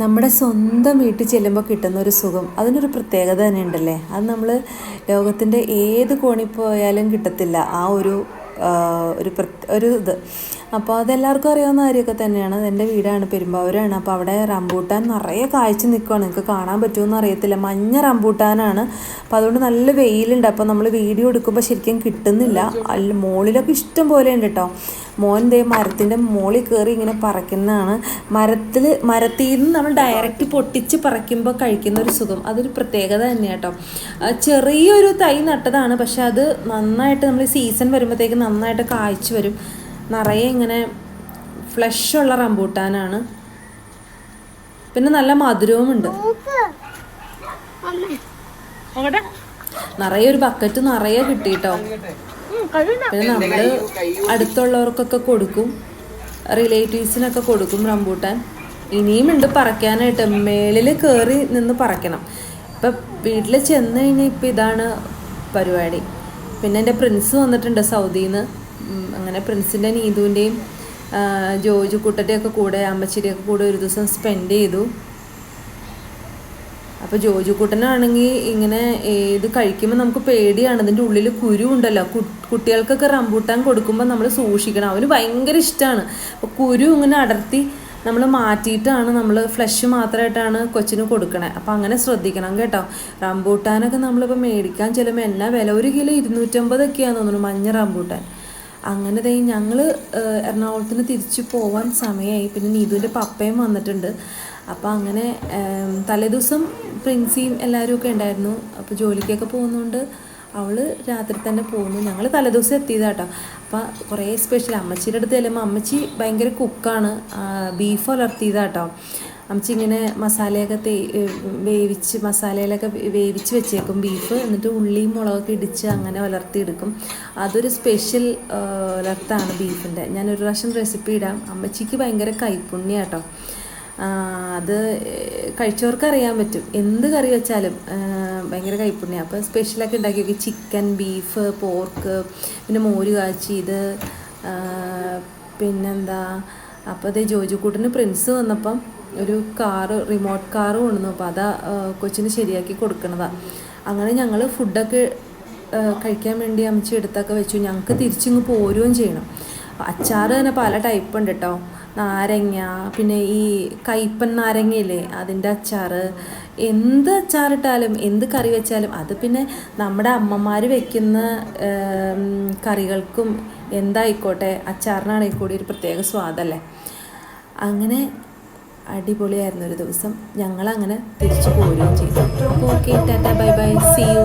നമ്മുടെ സ്വന്തം വീട്ടിൽ ചെല്ലുമ്പോൾ കിട്ടുന്ന ഒരു സുഖം. അതിനൊരു പ്രത്യേകത തന്നെ ഉണ്ടല്ലേ അത് നമ്മൾ ലോകത്തിന്റെ ഏത് കോണിൽ പോയാലും കിട്ടത്തില്ല. ആ ഒരു ഒരു ഒരു ഇത്. അപ്പോൾ അതെല്ലാവർക്കും അറിയാവുന്ന കാര്യമൊക്കെ തന്നെയാണ്. എന്റെ വീടാണ് പെരുമ്പാവൂരാണ്. അപ്പോൾ അവിടെ റംബൂട്ടാൻ നിറയെ കാഴ്ച നിൽക്കുകയാണ് നിങ്ങൾക്ക് കാണാൻ പറ്റുമെന്ന് അറിയത്തില്ല. മഞ്ഞ റംബൂട്ടാനാണ്. അപ്പോൾ അതുകൊണ്ട് നല്ല വെയിലുണ്ട്. അപ്പോൾ നമ്മൾ വീഡിയോ എടുക്കുമ്പോൾ ശരിക്കും കിട്ടുന്നില്ല. അല്ല മുകളിലൊക്കെ ഇഷ്ടം പോലെ ഉണ്ട് കേട്ടോ മോൻ ദേ മരത്തിന്റെ മുകളിൽ കയറി ഇങ്ങനെ പറക്കുന്നതാണ് മരത്തിൽ മരത്തിൽ നിന്ന് നമ്മൾ ഡയറക്റ്റ് പൊട്ടിച്ച് പറിക്കുമ്പോൾ കഴിക്കുന്ന ഒരു സുഖം. അതൊരു പ്രത്യേകത തന്നെയാണ് കേട്ടോ ചെറിയൊരു തൈ നട്ടതാണ്. പക്ഷെ അത് നന്നായിട്ട് നമ്മൾ സീസൺ വരുമ്പോഴത്തേക്ക് നന്നായിട്ട് കായ്ച്ചു വരും. നിറയെ ഇങ്ങനെ ഫ്ലഷ് ഉള്ള റംബൂട്ടാനാണ്. പിന്നെ നല്ല മധുരവും ഉണ്ട്. നിറയെ ഒരു ബക്കറ്റ് നിറയെ കിട്ടിയിട്ടോ പിന്നെ നമ്മൾ അടുത്തുള്ളവർക്കൊക്കെ കൊടുക്കും. റിലേറ്റീവ്സിനൊക്കെ കൊടുക്കും റംബൂട്ടാൻ. ഇനിയും ഉണ്ട് പറക്കാനായിട്ട്. മേളിൽ കയറി നിന്ന് പറക്കണം. ഇപ്പം വീട്ടിൽ ചെന്ന് കഴിഞ്ഞാൽ ഇപ്പം ഇതാണ് പരിപാടി. പിന്നെ എന്റെ പ്രിൻസ് വന്നിട്ടുണ്ട് സൗദിയിൽ നിന്ന് അങ്ങനെ പ്രിൻസിന്റെ നീതുവിന്റെയും ജോജു കുട്ടന്റെയൊക്കെ കൂടെ അമ്മച്ചിരിയൊക്കെ കൂടെ ഒരു ദിവസം സ്പെൻഡ് ചെയ്തു. അപ്പോൾ ജോജുക്കുട്ടനാണെങ്കിൽ ഇങ്ങനെ ഇത് കഴിക്കുമ്പോൾ നമുക്ക് പേടിയാണ്. ഇതിന്റെ ഉള്ളിൽ കുരു ഉണ്ടല്ലോ. കുട്ടികൾക്കൊക്കെ റംബൂട്ടാൻ കൊടുക്കുമ്പോൾ നമ്മൾ സൂക്ഷിക്കണം. അവന് ഭയങ്കര ഇഷ്ടമാണ് അപ്പോൾ കുരു ഇങ്ങനെ അടർത്തി നമ്മൾ മാറ്റിയിട്ടാണ് നമ്മൾ ഫ്ലഷ് മാത്രമായിട്ടാണ് കൊച്ചിന് കൊടുക്കണേ. അപ്പോൾ അങ്ങനെ ശ്രദ്ധിക്കണം കേട്ടോ. റംബൂട്ടാനൊക്കെ നമ്മളിപ്പോൾ മേടിക്കാൻ ചെല്ലുമ്പോൾ എന്നാ വില? ഒരു കിലോ ഇരുന്നൂറ്റമ്പതൊക്കെയാണെന്ന് തോന്നുന്നു മഞ്ഞ റംബൂട്ടാൻ. അങ്ങനെ ദേ ഞങ്ങൾ എറണാകുളത്തിന് തിരിച്ചു പോവാൻ സമയമായി പിന്നെ നീതുവിന്റെ പപ്പയും വന്നിട്ടുണ്ട്. അപ്പോൾ അങ്ങനെ തലേദിവസം പ്രിൻസിയും എല്ലാവരും ഒക്കെ ഉണ്ടായിരുന്നു. അപ്പോൾ ജോലിക്കൊക്കെ പോകുന്നതുകൊണ്ട് അവൾ രാത്രി തന്നെ പോകുന്നു ഞങ്ങൾ തലേദിവസം എത്തിയതാട്ടോ. അപ്പോൾ കുറേ സ്പെഷ്യൽ അമ്മച്ചിയുടെ അടുത്ത് ചെല്ലുമ്പോൾ അമ്മച്ചി ഭയങ്കര കുക്കാണ് ബീഫ് വളർത്തിയതാട്ടോ അമ്മച്ചി ഇങ്ങനെ മസാലയൊക്കെ തേ വേവിച്ച് മസാലയിലൊക്കെ വേവിച്ച് വെച്ചേക്കും ബീഫ് എന്നിട്ട് ഉള്ളിയും മുളകൊക്കെ ഇടിച്ച് അങ്ങനെ വളർത്തിയെടുക്കും അതൊരു സ്പെഷ്യൽ വളർത്താണ് ബീഫിന്റെ ഞാനൊരു പ്രാവശ്യം റെസിപ്പി ഇടാം. അമ്മച്ചിക്ക് ഭയങ്കര കൈപ്പുണ്യ കേട്ടോ അത് കഴിച്ചവർക്ക് അറിയാൻ പറ്റും. എന്ത് കറി വെച്ചാലും ഭയങ്കര കൈപ്പുണ്യം. അപ്പോൾ സ്പെഷ്യലൊക്കെ ഉണ്ടാക്കി ചിക്കൻ ബീഫ് പോർക്ക് പിന്നെ മോര് കാച്ചി ഇത് പിന്നെന്താ അപ്പോൾ അതേ ജോജിക്കൂട്ടിന് പ്രിൻസ് വന്നപ്പം ഒരു കാറ് റിമോട്ട് കാറ് കൊണ്ടുവന്നു. അപ്പോൾ അതാ കൊച്ചിന് ശരിയാക്കി കൊടുക്കണതാണ് അങ്ങനെ ഞങ്ങൾ ഫുഡൊക്കെ കഴിക്കാൻ വേണ്ടി അമ്മച്ചി എടുത്തൊക്കെ വെച്ചു. ഞങ്ങൾക്ക് തിരിച്ചിങ്ങ് പോരുകയും ചെയ്യണം. അച്ചാർ തന്നെ പല ടൈപ്പ് ഉണ്ട് കേട്ടോ നാരങ്ങ പിന്നെ ഈ കയ്പ്പൻ നാരങ്ങയില്ലേ അതിന്റെ അച്ചാർ എന്ത് അച്ചാറിട്ടാലും എന്ത് കറി വെച്ചാലും അത് പിന്നെ നമ്മുടെ അമ്മമാർ വെക്കുന്ന കറികൾക്കും എന്തായിക്കോട്ടെ അച്ചാറിനാണെങ്കിൽ കൂടി ഒരു പ്രത്യേക സ്വാദല്ലേ. അങ്ങനെ അടിപൊളിയായിരുന്നു ഒരു ദിവസം. ഞങ്ങൾ അങ്ങനെ തിരിച്ചു പോരുകയും ചെയ്തു. Okay tata bye bye. See you